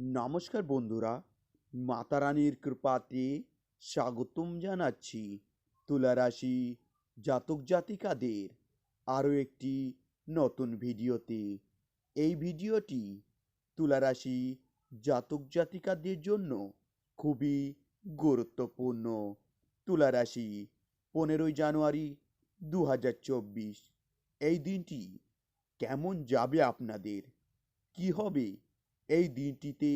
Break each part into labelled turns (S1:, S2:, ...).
S1: নমস্কার বন্ধুরা, মাতা রানীর কৃপাতে স্বাগতম জানাচ্ছি তুলা রাশি জাতক জাতিকাদের আরও একটি নতুন ভিডিওতে। এই ভিডিওটি তুলা রাশি জাতক জাতিকাদের জন্য খুবই গুরুত্বপূর্ণ। তুলা রাশি পনেরোই জানুয়ারি দু হাজার চব্বিশ, এই দিনটি কেমন যাবে আপনাদের? কি হবে? এই দিনটিতে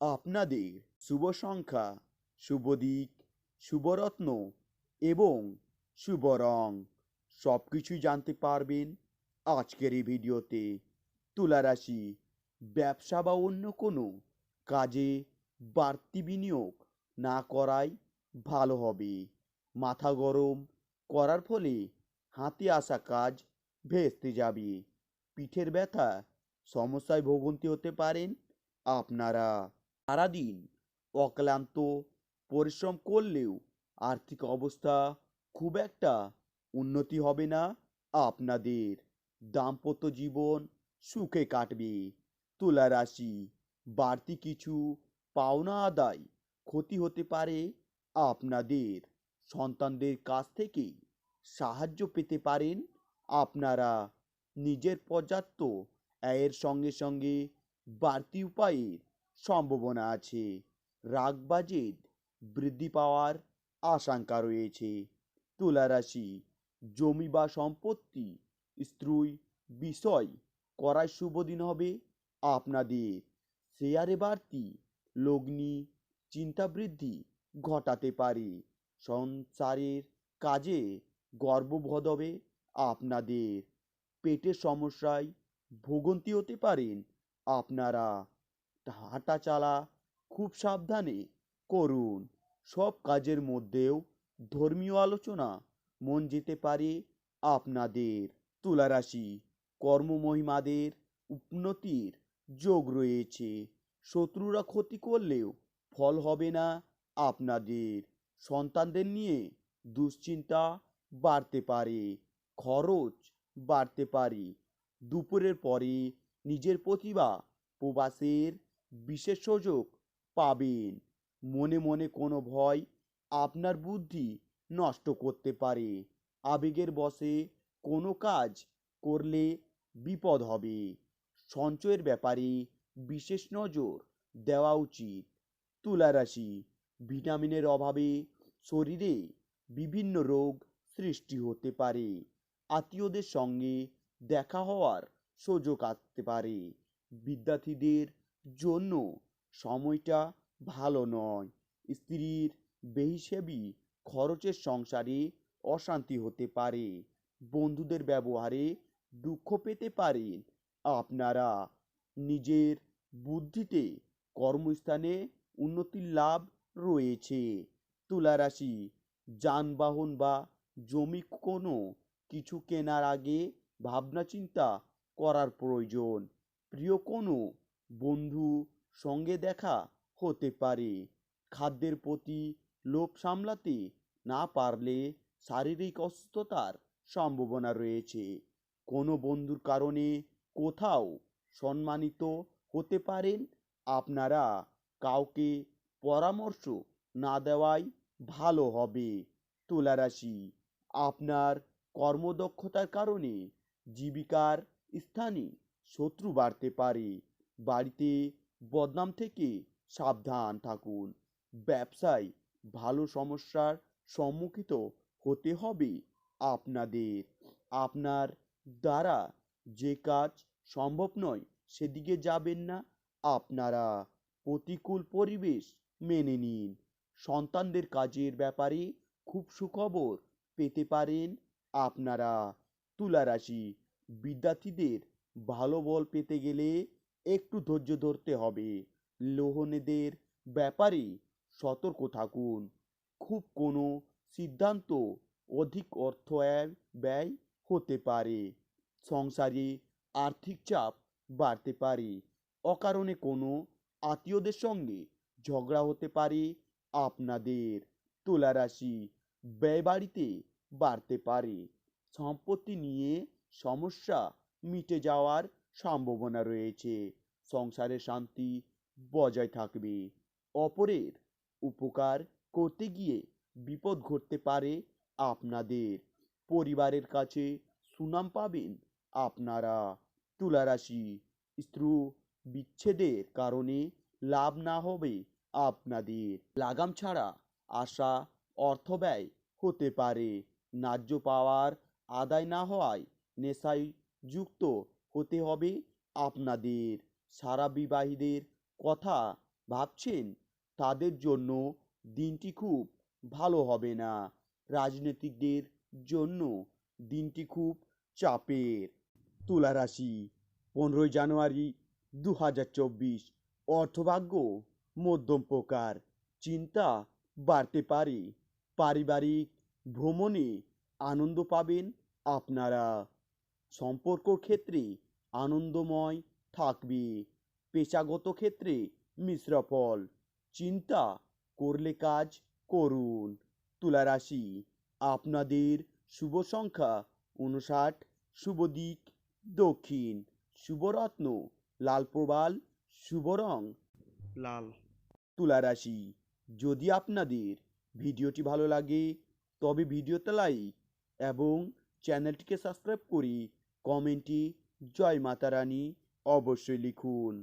S1: আপনাদের শুভ সংখ্যা, শুভ দিক শুভরত্ন এবং শুভ রং। সব কিছুই জানতে পারবেন আজকের এই ভিডিওতে। তুলা রাশি ব্যবসা বা অন্য কোনো কাজে বাড়তি বিনিয়োগ না করাই ভালো হবে। মাথা গরম করার ফলে হাতে আসা কাজ ভেস্তে যাবে। পিঠের ব্যথা সমস্যায় ভোগান্তি হতে পারেন। আপনারা সারাদিন অক্লান্ত পরিশ্রম করলেও আর্থিক অবস্থা খুব একটা উন্নতি হবে না। আপনাদের দাম্পত্য জীবন সুখে কাটবে। তুলা রাশি বাড়তি কিছু পাওনা আদায় ক্ষতি হতে পারে। আপনাদের সন্তানদের কাছ থেকে সাহায্য পেতে পারেন। আপনারা নিজের পর্যাপ্ত আয়ের সঙ্গে সঙ্গে বাড়তি উপায়ের সম্ভাবনা আছে। রাগ বাজেট বৃদ্ধি পাওয়ার আশঙ্কা রয়েছে। তুলা রাশি জমি বা সম্পত্তি স্ত্রী বিষয় করায় শুভ দিন হবে আপনাদের। শেয়ারে বাড়তি লগ্নি চিন্তা বৃদ্ধি ঘটাতে পারে। সংসারের কাজে গর্ববোধ হবে আপনাদের। পেটের সমস্যায় ভোগান্তি হতে পারেন। আপনারা হাঁটা চালা খুব সাবধানে করুন। সব কাজের মধ্যেও ধর্মীয় আলোচনা মন যেতে পারে আপনাদের। তুলারাশি কর্মমহিমাদের উন্নতির যোগ রয়েছে। শত্রুরা ক্ষতি করলেও ফল হবে না আপনাদের। সন্তানদের নিয়ে দুশ্চিন্তা বাড়তে পারে, খরচ বাড়তে পারে। দুপুরের পরে নিজের প্রতিভা প্রবাসের বিশেষ সুযোগ পাবেন। মনে মনে কোনো ভয় আপনার বুদ্ধি নষ্ট করতে পারে। আবেগের বশে কোনো কাজ করলে বিপদ হবে। সঞ্চয়ের ব্যাপারে বিশেষ নজর দেওয়া উচিত। তুলারাশি, ভিটামিনের অভাবে শরীরে বিভিন্ন রোগ সৃষ্টি হতে পারে। আত্মীয়দের সঙ্গে দেখা হওয়ার সুযোগ আসতে পারে। বিদ্যার্থীদের জন্য সময়টা ভালো নয়। স্ত্রীর বেহিসেবি খরচের সংসারে অশান্তি হতে পারে। বন্ধুদের ব্যবহারে দুঃখ পেতে পারেন আপনারা নিজের বুদ্ধিতে কর্মস্থানে উন্নতির লাভ রয়েছে। তুলা রাশি যানবাহন বা জমি কোনো কিছু কেনার আগে ভাবনা চিন্তা করার প্রয়োজন। প্রিয় কোনো, বন্ধু সঙ্গে দেখা হতে পারে। খাদ্যের প্রতি লোভ সামলাতে না পারলে শারীরিক অসুস্থতার সম্ভাবনা রয়েছে। কোনো বন্ধুর কারণে কোথাও সম্মানিত হতে পারেন আপনারা। কাউকে পরামর্শ না দেওয়াই ভালো হবে। তুলারাশি, আপনার কর্মদক্ষতার কারণে জীবিকার স্থানে শত্রু বাড়তে পারে। বাড়িতে বদনাম থেকে সাবধান থাকুন। ব্যবসায় ভালো সমস্যার সম্মুখিত হতে হবে আপনাদের। আপনার দ্বারা যে কাজ সম্ভব নয়, সেদিকে যাবেন না আপনারা। প্রতিকূল পরিবেশ মেনে নিন। সন্তানদের কাজের ব্যাপারে খুব সুখবর পেতে পারেন আপনারা। তুলা রাশি। বিদ্যার্থীদের ভালো বল পেতে গেলে একটু ধৈর্য ধরতে হবে। লোহনেদের ব্যাপারে সতর্ক থাকুন। খুব কোনো সিদ্ধান্ত অধিক অর্থ ব্যয় হতে পারে। সংসারে আর্থিক চাপ বাড়তে পারে। অকারণে কোনো আত্মীয়দের সঙ্গে ঝগড়া হতে পারে আপনাদের। তুলা রাশি ব্যয় বাড়িতে বাড়তে পারে। সম্পত্তি নিয়ে সমস্যা মিটে যাওয়ার সম্ভাবনা রয়েছে। সংসারে শান্তি বজায় থাকবে। অপরের উপকার করতে গিয়ে বিপদ ঘটতে পারে আপনাদের। পরিবারের কাছে সুনাম পাবেন আপনারা। তুলারাশি, স্ত্রু বিচ্ছেদের কারণে লাভ না হবে আপনাদের। লাগাম ছাড়া আশা অর্থ ব্যয় হতে পারে। ন্যায্য পাওয়ার আদায় না হওয়ায় নেশায় যুক্ত হতে হবে আপনাদের। সারা বিবাহীদের কথা ভাবছেন, তাদের জন্য দিনটি খুব ভালো হবে না। রাজনীতিকদের জন্য দিনটি খুব চাপের। তুলা রাশি, পনেরোই জানুয়ারি দু হাজার চব্বিশ, অর্থভাগ্য মধ্যম প্রকার, চিন্তা বাড়তে পারে। পারিবারিক ভ্রমণে আনন্দ পাবেন আপনারা সম্পর্ক ক্ষেত্রে আনন্দময় থাকবে। পেশাগত ক্ষেত্রে মিশ্র ফল। চিন্তা করলে কাজ করুন। তুলা রাশি আপনাদের শুভ সংখ্যা উনষাট শুভ দিক দক্ষিণ শুভরত্ন লাল প্রবাল শুভ রং।
S2: লাল।
S1: তুলা রাশি যদি আপনাদের ভিডিওটি ভালো লাগে তবে ভিডিওতে লাইক এবং চ্যানেলটিকে সাবস্ক্রাইব করি কমেন্টে জয় মাতা রানী অবশ্যই লিখুন।